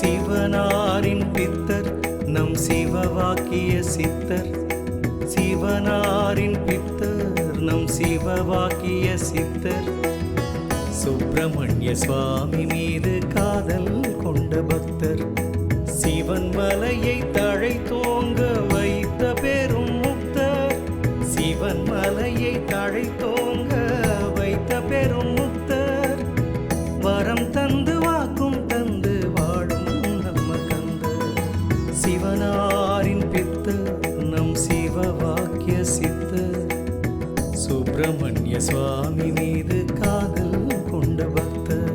சிவனாரின் பித்தர் நம் சிவவாக்கிய சித்தர். சிவனாரின் பித்தர் நம் சிவவாக்கிய சித்தர். சுப்பிரமணிய சுவாமி மீது காதல் கொண்ட பக்தர். சிவன் மலையை தழை தோங்க வைத்த பெரும் முக்தர். சிவன் மலையை தழை தோங்க சித்த சுப்பிரமணிய சுவாமி மீது காதல் கொண்ட பக்தர்.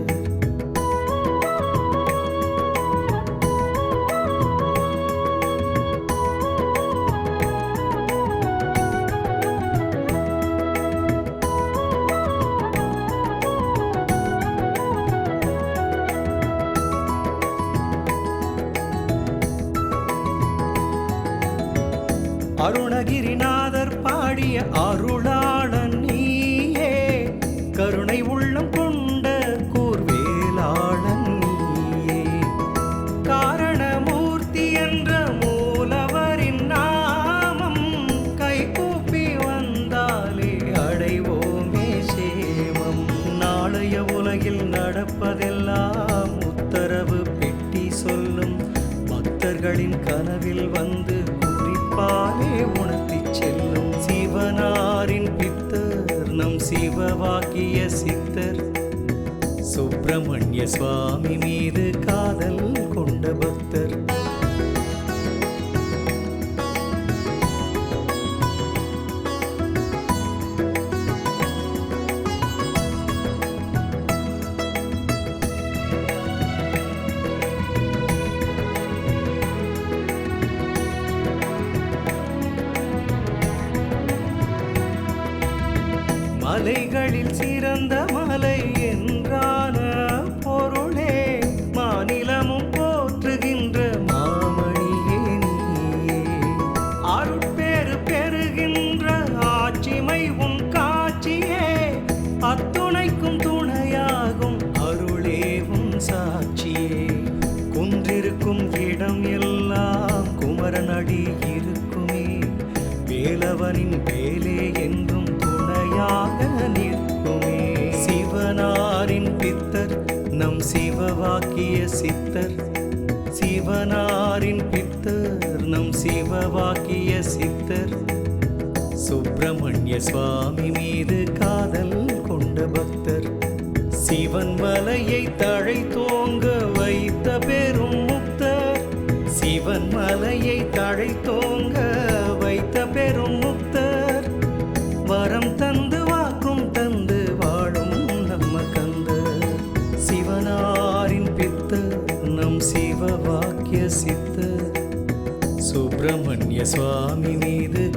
அருணகிரிநாத பாடிய அருளாளன் நீயே. கருணை உள்ளம் கொண்ட கூர்வேலாளன் நீயே. காரணமூர்த்தி என்ற மூலவரின் நாமம் கைகூப்பி வந்தாலே அடைவோமே சேமம். நாளைய உலகில் நடப்பதெல்லாம் உத்தரவு பெட்டி சொல்லும் பக்தர்களின் கனவில் வந்த சிவவாக்கிய சித்தர். சுப்பிரமணிய சுவாமி மீது காதல் கொண்ட பக்தர். மலைகளில் சிறந்த மலை என்றான பொருளே மாநிலமும் போற்றுகின்ற மாமணியே நீயே. அருட்பேறு பெறுகின்ற ஆட்சிமை உன் காட்சியே அத்துணைக்கும் துணையாகும் அருளே உன் சாட்சியே. குன்றிருக்கும் இடம் எல்லாம் குமரன் இருக்குமே வேலவனின் நிற்குமே சிவனாரின் பித்தர் நம் சிவவாக்கிய சித்தர். சிவனாரின் பித்தர் நம் சிவவாக்கிய சித்தர். சுப்பிரமணிய சுவாமி மீது காதல் கொண்ட பக்தர். சிவன் மலையை தழை தோங்க சிவனாரின் பித்த நம் சிவ வாக்கிய சித்த. சுப்பிரமணிய சுவாமி மீது